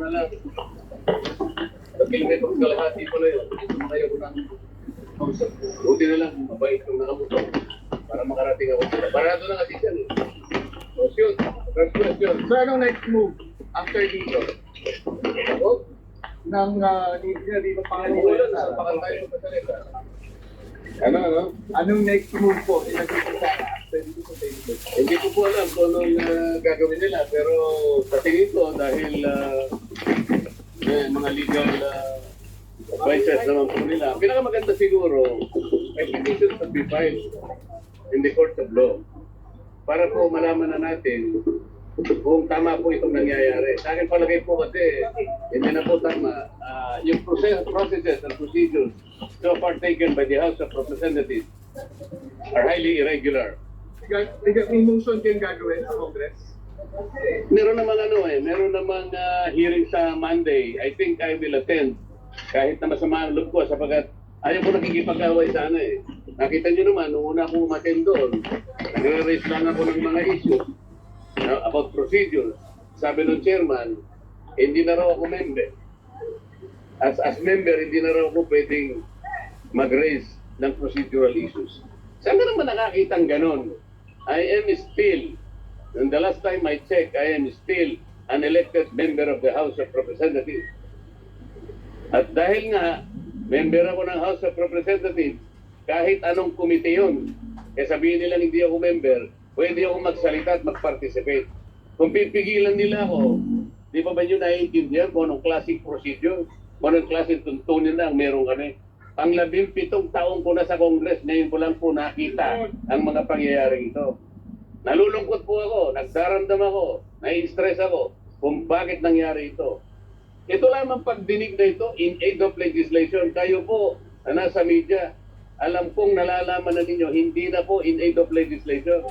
na lang. Sa kilometro kalahati pala yun. Sumakay ako ng kausap ko. Buti na lang, mabait kong nakamotor. Para makarating ako. Parado na kasi siya. So, yun. Question. So anong next move after dito? Oh, Nang uh, hindi na dito pangalan ko yun? Sa pakal tayo magkasalita. Ano, ano? Anong next move po nila sa sa table? Hindi ko po alam kung anong ah, gagawin nila. Pero sa tingin ko, dahil ah, eh, mga legal uh, advices naman po nila, pinakamaganda siguro, may petition to be filed in the court of law para po malaman na natin kung tama po itong nangyayari. Sa akin palagay po kasi, hindi na po tama. Ah, yung process, processes and procedures so far taken by the House of Representatives are highly irregular. Gag- May motion din gagawin sa Congress? Meron namang ano eh, meron namang ah, hearing sa Monday. I think I will attend. Kahit na masama ang loob ko sapagkat ayaw ko nakikipag-away sa ano eh. Nakita nyo naman, nung una akong umattend doon, nagre-raise lang ako ng mga issues na about procedures. Sabi ng chairman, hindi na raw ako member. As, as member, hindi na raw ako pwedeng mag-raise ng procedural issues. Saan ka naman nakakita ng ganon? I am still And the last time I checked, I am still an elected member of the House of Representatives. At dahil nga, member ako ng House of Representatives, kahit anong komite yun, eh sabihin nilang hindi ako member, pwede ako magsalita at mag-participate. Kung pipigilan nila ako, di ba ba nyo naiintindihan kung anong classic procedure, kung anong klaseng tuntunin na ang meron kami. Ang labing pitong taong ko na sa Congress, ngayon ko lang po nakita ang mga pangyayaring ito. Nalulungkot po ako, nagdaramdam ako, nai-stress ako kung bakit nangyari ito. Ito lamang pagdinig na ito in aid of legislation. Kayo po na nasa media, alam pong nalalaman na ninyo, hindi na po in aid of legislation.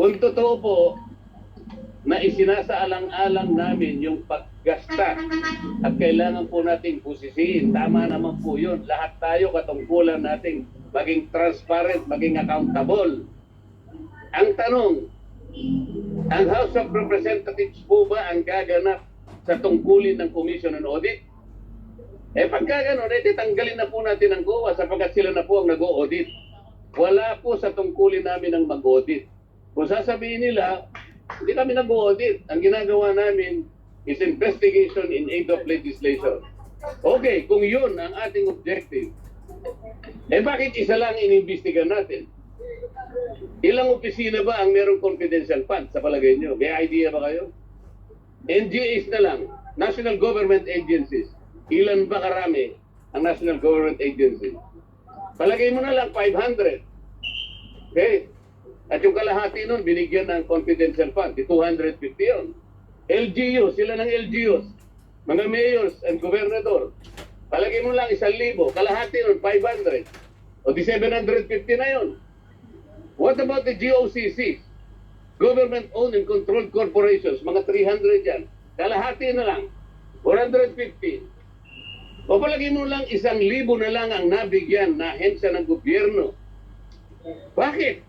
Kung totoo po, na isinasaalang-alang namin yung paggasta at kailangan po nating pusisiin. Tama naman po yun. Lahat tayo katungkulan nating maging transparent, maging accountable. Ang tanong, ang House of Representatives po ba ang gaganap sa tungkulin ng Commission on Audit? Eh pagka gano'n, eh tanggalin na po natin ang GOA sapagkat sila na po ang nag-audit. Wala po sa tungkulin namin ang mag-audit. Kung sasabihin nila, hindi kami nag-audit. Ang ginagawa namin is investigation in aid of legislation. Okay, kung yun ang ating objective, eh bakit isa lang inimbestigan natin? Ilang opisina ba ang merong confidential fund sa palagay nyo? May idea ba kayo? NGAs na lang, National Government Agencies. Ilan ba karami ang National Government Agencies? Palagay mo na lang 500. Okay? At yung kalahati nun, binigyan ng confidential fund. Di 250 yun. LGU, sila ng LGUs. Mga mayors and gobernador. Palagay mo lang isang libo. Kalahati nun, 500. O di 750 na yun. What about the GOCC? Government-owned and controlled corporations, mga 300 yan. Kalahati na lang, 450. O palagi mo lang isang libo na lang ang nabigyan na hensya ng gobyerno. Bakit?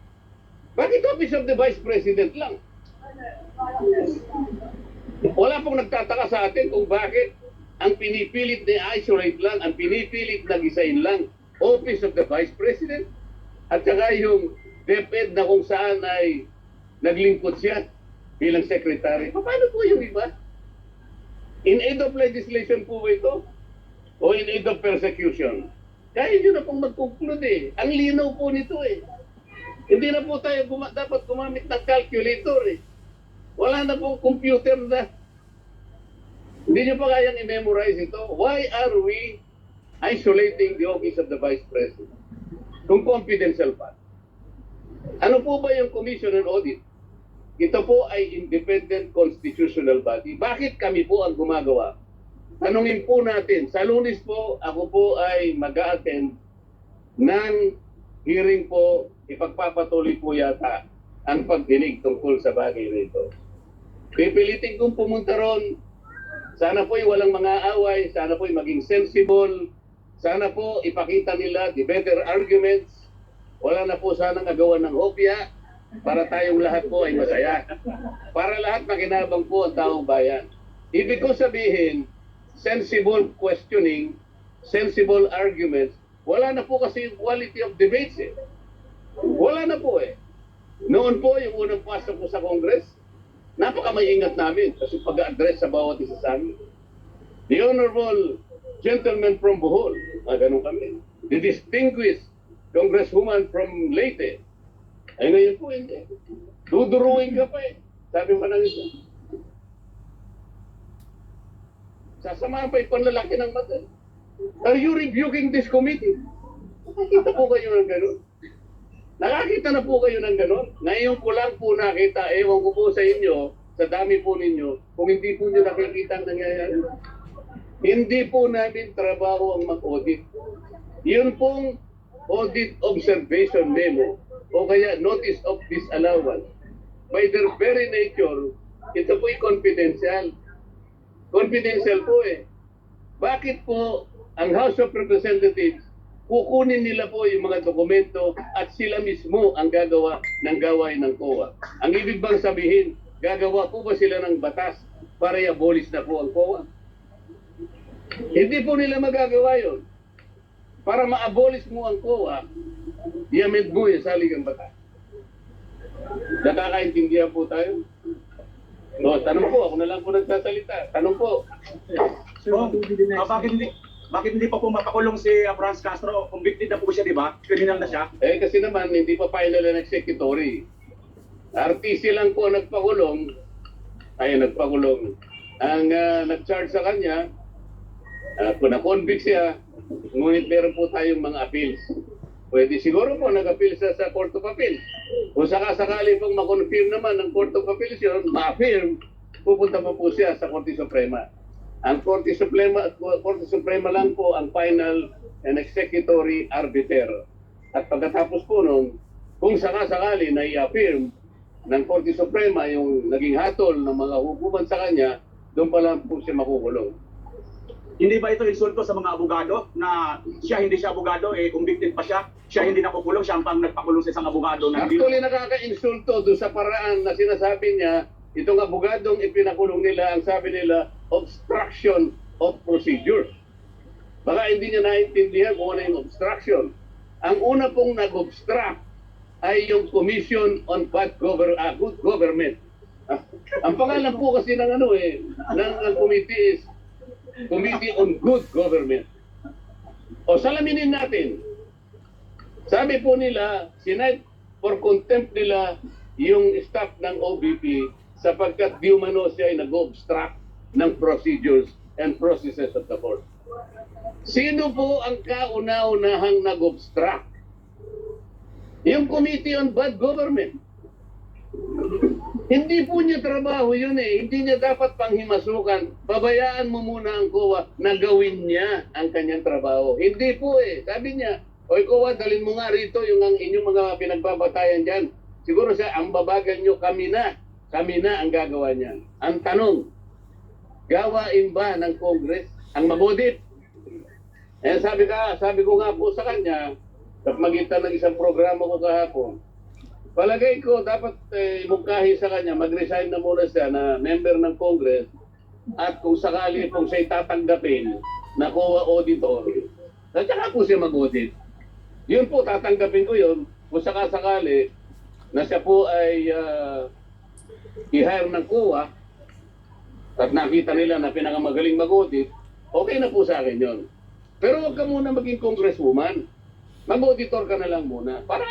Bakit Office of the Vice President lang? Wala pong nagtataka sa atin kung bakit ang pinipilit na isolate lang, ang pinipilit na gisain lang, Office of the Vice President at saka yung DepEd na kung saan ay naglingkod siya bilang secretary. Paano po yung iba? In aid of legislation po ba ito? O in aid of persecution? Kaya nyo na pong mag-conclude eh. Ang linaw po nito eh. Hindi na po tayo guma- dapat gumamit ng calculator eh. Wala na pong computer na. Hindi nyo pa kayang i-memorize ito. Why are we isolating the office of the Vice President? Kung confidential pa. Ano po ba yung Commission on Audit? Ito po ay independent constitutional body. Bakit kami po ang gumagawa? Tanungin po natin. Sa lunis po, ako po ay mag attend ng hearing po, ipagpapatuloy po yata ang pagdinig tungkol sa bagay nito. Pipilitin kong pumunta ron. Sana po'y walang mga away, sana po'y maging sensible, sana po ipakita nila the better arguments, wala na po sanang agawan ng hopya para tayong lahat po ay masaya. Para lahat makinabang po ang taong bayan. ibig ko sabihin, sensible questioning, sensible arguments, wala na po kasi quality of debates eh. Wala na po eh. Noon po, yung unang pasok ko sa Congress, napaka may ingat namin kasi pag-address sa bawat isa sa amin. The Honorable Gentleman from Bohol, ah, ganun kami. The Distinguished Congresswoman from Leyte. Ay ngayon po, hindi. Duduruin ka pa eh. Sabi mo nang isa. Sasamahan pa yung panlalaki ng mata. Are you rebuking this committee? Nakakita po kayo ng gano'n? Nakakita na po kayo ng gano'n? Ngayon ko lang po nakita, ewan ko po sa inyo, sa dami po ninyo, kung hindi po nyo nakikita ang nangyayari. Hindi po namin trabaho ang mag-audit. Yun pong audit observation memo o kaya notice of disallowance. By their very nature, ito po'y confidential. Confidential po eh. Bakit po ang House of Representatives kukunin nila po yung mga dokumento at sila mismo ang gagawa ng gawain ng COA. Ang ibig bang sabihin, gagawa po ba sila ng batas para i-abolish na po ang COA? Hindi po nila magagawa yon. Para ma-abolish mo ang COA, i-amend mo yung saligang batas. Nakakaintindihan po tayo? No, tanong po, ako na lang po nagsasalita. Tanong po. So, ah, bakit hindi bakit hindi pa po mapakulong si ah, Franz Castro? Convicted na po siya, di ba? Criminal na siya. Eh kasi naman, hindi pa final ang executory. RTC lang po ang nagpakulong. Ay, nagpakulong. Ang ah, nag-charge sa kanya, uh, kung na-convict siya, ngunit meron po tayong mga appeals. Pwede siguro po nag-appeal siya sa Court of Appeals. Kung sakasakali pong ma-confirm naman ng Court of Appeals yun, ma-affirm, pupunta pa po siya sa Korte Suprema. Ang Korte Suprema, Korte Suprema lang po ang final and executory arbiter. At pagkatapos po nun, kung sakasakali na i-affirm ng Korte Suprema yung naging hatol ng mga hukuman sa kanya, doon pa lang po siya makukulong. Hindi ba ito insulto sa mga abogado na siya hindi siya abogado, eh convicted pa siya, siya hindi nakukulong, siya ang pang nagpakulong sa isang abogado na hindi Actually, nakaka-insulto doon sa paraan na sinasabi niya, itong abogadong ipinakulong nila, ang sabi nila, obstruction of procedures. Baka hindi niya naintindihan kung ano yung obstruction. Ang una pong nag-obstruct ay yung Commission on Bad Gover- ah, Good Government. Ah, ang pangalan po kasi ng ano eh, ng, ng committee is Committee on Good Government. O salaminin natin, sabi po nila, sinight for contempt nila yung staff ng OBP sapagkat di umano siya ay nag-obstruct ng procedures and processes of the court. Sino po ang kauna-unahang nag-obstruct? Yung Committee on Bad Government. Hindi po niya trabaho yun eh. Hindi niya dapat panghimasukan. Pabayaan mo muna ang COA na gawin niya ang kanyang trabaho. Hindi po eh. Sabi niya, Oy COA, dalin mo nga rito yung ang inyong mga pinagbabatayan dyan. Siguro siya, ang babagal nyo, kami na. Kami na ang gagawa niyan. Ang tanong, gawain ba ng Congress ang mabudit? Eh sabi ka, sabi ko nga po sa kanya, sa magitan ng isang programa ko kahapon, Palagay ko, dapat eh, mungkahi sa kanya, mag-resign na muna siya na member ng Congress at kung sakali kung siya'y tatanggapin na COA auditor, at saka po siya mag-audit. Yun po, tatanggapin ko yun kung sakasakali na siya po ay uh, i-hire ng COA at nakita nila na pinakamagaling mag-audit, okay na po sa akin yun. Pero huwag ka muna maging congresswoman. Mag-auditor ka na lang muna. Para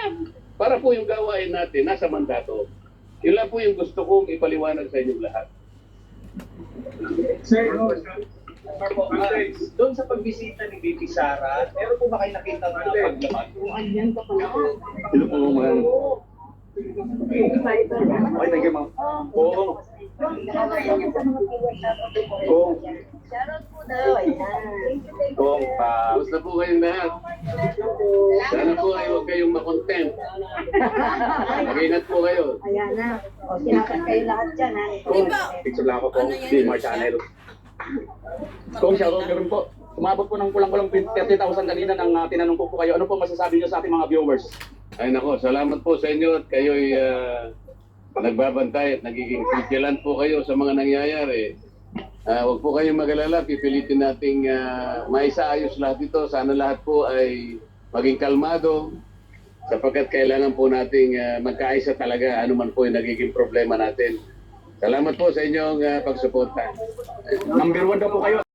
para po yung gawain natin nasa mandato. Yun lang po yung gusto kong ipaliwanag sa inyong lahat. Sir, no, ah, doon sa pagbisita ni VP Sara, meron po ba kayo nakita na paglabag? Hello po, ma'am. Okay, thank you, ma'am. Oo. Ayan. Kung pa Gusto po kayong lahat. Sana po ay huwag kayong makontent. Mag-ingat po kayo. Ayan na. O, sinakat kayo lahat dyan, ha? picture lang ako po, di Mar Channel. Kung shoutout ko rin po. Umabot po ng kulang-kulang 30,000 kanina nang uh, tinanong ko po kayo. Ano po masasabi niyo sa ating mga viewers? Ay nako, salamat po sa inyo at kayo'y ah, nagbabantay at nagiging vigilant po kayo sa mga nangyayari. Ah, wag po kayong mag-alala, pipilitin nating uh, maisaayos lahat ito. Sana lahat po ay maging kalmado sapagkat kailangan po nating ah, magkaisa talaga ano man po yung nagiging problema natin. Salamat po sa inyong ah, pagsuporta. Number one daw po kayo.